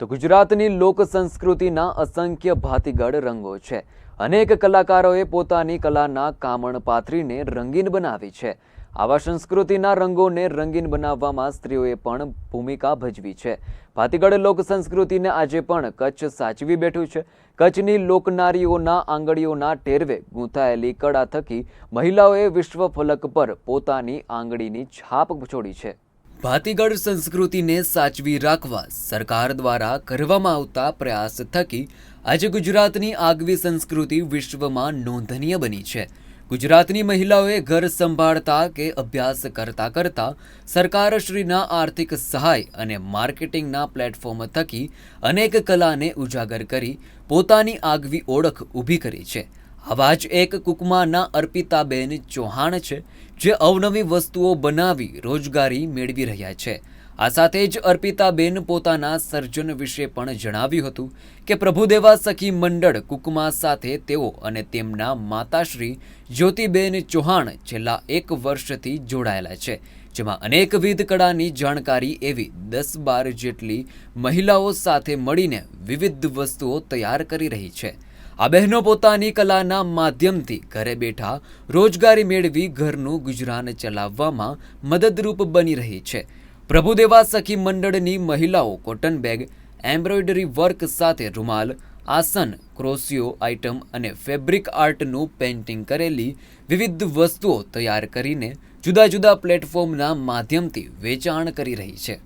તો ગુજરાતની લોક સંસ્કૃતિના અસંખ્ય ભાતીગળ રંગો છે. અનેક કલાકારોએ પોતાની કલાના કામણ પાથરીને રંગીન બનાવી છે. આવા સંસ્કૃતિના રંગોને રંગીન બનાવવામાં સ્ત્રીઓએ પણ ભૂમિકા ભજવી છે. ભાતીગળ લોક સંસ્કૃતિને આજે પણ કચ્છ સાચવી બેઠું છે. કચ્છની લોકનારીઓના આંગળીઓના ટેરવે ગૂંથાયેલી કળા થકી મહિલાઓએ વિશ્વ ફલક પર પોતાની આંગળીની છાપ છોડી છે. ભાતીગળ સંસ્કૃતિને સાચવી રાખવા સરકાર દ્વારા કરવામાં આવતા પ્રયાસ થકી આજે ગુજરાતની આગવી સંસ્કૃતિ વિશ્વમાં નોંધનીય બની છે. ગુજરાતની મહિલાઓએ ઘર સંભાળતા કે અભ્યાસ કરતા કરતા સરકારશ્રીના આર્થિક સહાય અને માર્કેટિંગના પ્લેટફોર્મ થકી અનેક કલાને ઉજાગર કરી પોતાની આગવી ઓળખ ઊભી કરી છે. આવા જ એક કુકમાના અર્પિતાબેન ચૌહાણ છે, જે અવનવી વસ્તુઓ બનાવી રોજગારી મેળવી રહ્યા છે. આ સાથે જ અર્પિતાબેન પોતાના સર્જન વિશે પણ જણાવ્યું હતું કે પ્રભુદેવા સખી મંડળ કુકમા સાથે તેઓ અને તેમના માતાશ્રી જ્યોતિબેન ચૌહાણ છેલ્લા એક વર્ષથી જોડાયેલા છે, જેમાં અનેકવિધ કળાની જાણકારી એવી દસ બાર જેટલી મહિલાઓ સાથે મળીને વિવિધ વસ્તુઓ તૈયાર કરી રહી છે. આ બહેનો પોતાની કલાના માધ્યમથી ઘરે બેઠા રોજગારી મેળવી ઘરનું ગુજરાન ચલાવવામાં મદદરૂપ બની રહી છે. પ્રભુદેવા સખી મંડળની મહિલાઓ કોટન બેગ, એમ્બ્રોઇડરી વર્ક સાથે રૂમાલ, આસન ક્રોસિયો આઇટમ અને ફેબ્રિક આર્ટનું પેઇન્ટિંગ કરેલી વિવિધ વસ્તુઓ તૈયાર કરીને જુદા જુદા પ્લેટફોર્મના માધ્યમથી વેચાણ કરી રહી છે.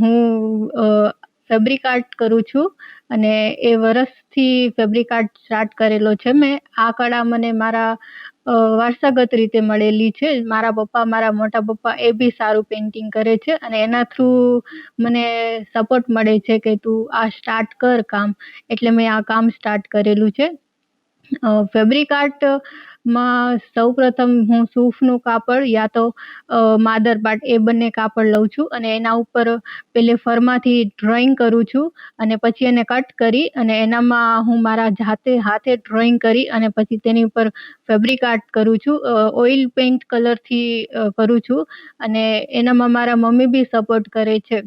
હું ફેબ્રિક આર્ટ કરું છું અને એ વરસથી ફેબ્રિક આર્ટ સ્ટાર્ટ કરેલો છે મેં. આ કળા મને મારા વારસાગત રીતે મળેલી છે. મારા પપ્પા, મારા મોટા પપ્પા એ બી સારું પેઇન્ટિંગ કરે છે અને એના થ્રુ મને સપોર્ટ મળે છે કે તું આ સ્ટાર્ટ કર કામ. એટલે મેં આ કામ સ્ટાર્ટ કરેલું છે. ફેબ્રિક આર્ટ માં સૌપ્રથમ હું સૂફનું કાપડ યા તો માદરપાટ માદર પાટ એ બંને કાપડ લઉં છું અને એના ઉપર પેલે ફરમાંથી ડ્રોઈંગ કરું છું અને પછી એને કટ કરી અને એનામાં હું મારા જાતે હાથે ડ્રોઈંગ કરી અને પછી તેની ઉપર ફેબ્રિક આર્ટ કરું છું ઓઇલ પેઇન્ટ કલરથી કરું છું અને એનામાં મારા મમ્મી બી સપોર્ટ કરે છે.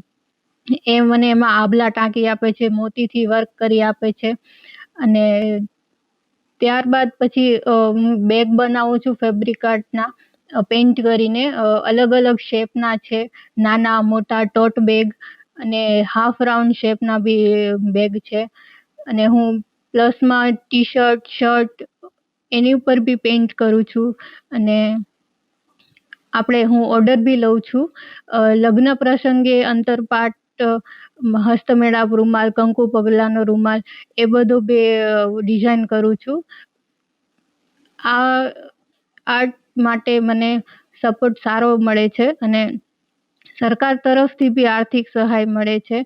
એ મને એમાં આભલા ટાંકી આપે છે, મોતીથી વર્ક કરી આપે છે અને ત્યારબાદ પછી હું બેગ બનાવું છું ફેબ્રિક આર્ટના પેઇન્ટ કરીને અલગ અલગ શેપના છે. નાના, મોટા ટોટ બેગ અને હાફ રાઉન્ડ શેપના બી બેગ છે. અને હું પ્લસમાં ટી શર્ટ શર્ટ એની ઉપર બી પેઇન્ટ કરું છું. અને આપણે હું ઓર્ડર બી લઉં છું. લગ્ન પ્રસંગે અંતરપાટ હસ્તમેળાપ રૂમાલ, કંકુ પગલાંનો રૂમાલ, એ બધો બી ડિઝાઇન કરું છું. આ આર્ટ માટે મને સપોર્ટ સારો મળે છે અને સરકાર તરફથી બી આર્થિક સહાય મળે છે.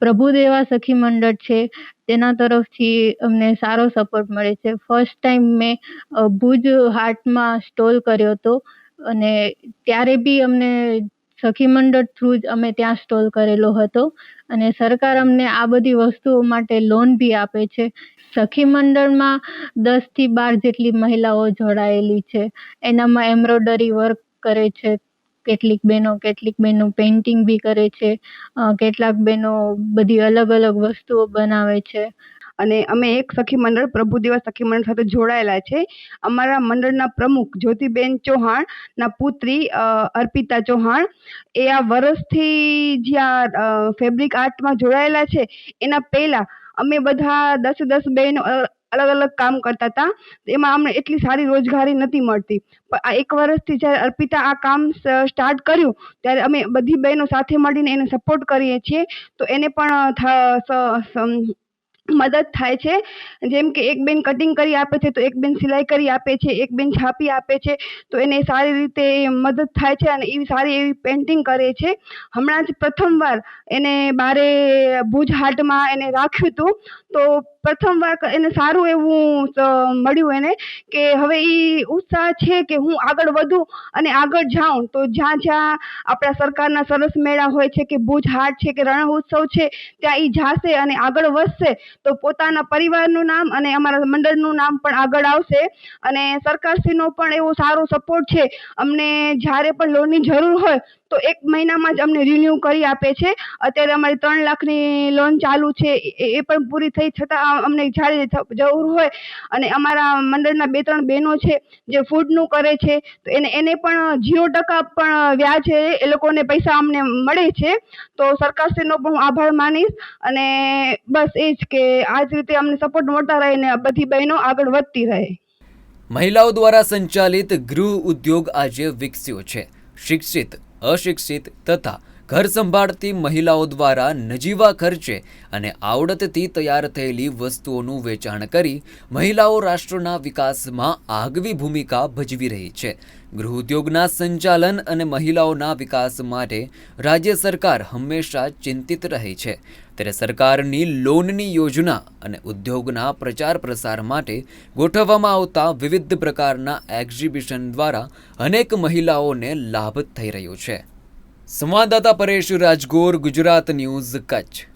પ્રભુદેવા સખી મંડળ છે, તેના તરફથી અમને સારો સપોર્ટ મળે છે. ફર્સ્ટ ટાઈમ મેં ભુજ હાટમાં સ્ટોલ કર્યો હતો અને ત્યારે બી અમને સખી મંડળ થ્રુ જ અમે ત્યાં સ્ટોલ કરેલો હતો અને સરકાર અમને આ બધી વસ્તુઓ માટે લોન બી આપે છે. સખી મંડળમાં દસથી બાર જેટલી મહિલાઓ જોડાયેલી છે. એનામાં એમ્બ્રોડરી વર્ક કરે છે. કેટલીક બહેનો કેટલીક બહેનો પેઇન્ટિંગ બી કરે છે. કેટલાક બહેનો બધી અલગ અલગ વસ્તુઓ બનાવે છે. અને અમે એક સખી મંડળ પ્રભુદેવા સખી મંડળ સાથે જોડાયેલા છે. અમારા મંડળના પ્રમુખ જ્યોતિબેન ચૌહાણ, ના પુત્રી અર્પિતા ચૌહાણ, એ આ વર્ષથી જ્યાં ફેબ્રિક આર્ટમાં જોડાયેલા છે, એના પહેલા અમે બધા દસ દસ બહેનો અલગ અલગ કામ કરતા હતા. એમાં અમને એટલી સારી રોજગારી નથી મળતી. પણ આ એક વર્ષથી જ્યારે અર્પિતા આ કામ સ્ટાર્ટ કર્યું, ત્યારે અમે બધી બહેનો સાથે મળીને એને સપોર્ટ કરીએ છીએ. તો એને પણ મદદ થાય છે. જેમ કે એક બેન કટિંગ કરી આપે છે, તો એક બેન સિલાઈ કરી આપે છે, એક બેન છાપી આપે છે, તો એને સારી રીતે મદદ થાય છે અને એવી સારી એવી પેઇન્ટિંગ કરે છે. હમણાં જ પ્રથમવાર એને બારે ભુજ હાટમાં એને રાખ્યું હતું, તો પ્રથમવાર એને સારું એવું મળ્યું એને કે હવે એ ઉત્સાહ છે કે હું આગળ વધું અને આગળ જાઉં. તો જ્યાં જ્યાં આપણા સરકારના સરસ મેળા હોય છે કે ભુજ હાટ છે કે રણ ઉત્સવ છે, ત્યાં એ જાશે અને આગળ વધશે. તો પોતાના પરિવારનું નામ અને અમારા મંડળનું નામ પણ આગળ આવશે. અને સરકારશ્રીનો પણ એવો સારો સપોર્ટ છે. અમને જ્યારે પણ લોનની જરૂર હોય, તો એક મહિનામાં જ અમને રિન્યૂ કરી આપે છે. અત્યારે અમારી ત્રણ લાખની લોન ચાલુ છે. એ પણ પૂરી થઈ છતાં અમને જ્યારે જરૂર હોય અને અમારા મંડળના બે, ત્રણ બહેનો છે જે ફૂડનું કરે છે, તો એને એને પણ ઝીરો ટકા પણ વ્યાજ એ લોકોને પૈસા અમને મળે છે. તો સરકારશ્રીનો પણ હું આભાર માનીશ અને બસ એ જ કે આ જ રીતે અમને સપોર્ટ મળતા રહે ને બધી બહેનો આગળ વધતી રહે. મહિલાઓ દ્વારા સંચાલિત ગૃહ ઉદ્યોગ આજે વિકસ્યો છે. શિક્ષિત, અશિક્ષિત તથા ઘર સંભાળતી મહિલાઓ દ્વારા નજીવા ખર્ચે અને આવડતથી તૈયાર થયેલી વસ્તુઓનું વેચાણ કરી મહિલાઓ રાષ્ટ્રના વિકાસમાં આગવી ભૂમિકા ભજવી રહી છે. ગૃહ ઉદ્યોગના સંચાલન અને મહિલાઓના વિકાસ માટે રાજ્ય સરકાર હંમેશા ચિંતિત રહે છે. ત્યારે સરકારની લોનની યોજના અને ઉદ્યોગના પ્રચાર પ્રસાર માટે ગોઠવવામાં આવતા વિવિધ પ્રકારના એક્ઝિબિશન દ્વારા અનેક મહિલાઓને લાભ થઈ રહ્યો છે. સંવાદદાતા પરેશ રાજગોર ગુજરાત ન્યૂઝ કચ્છ.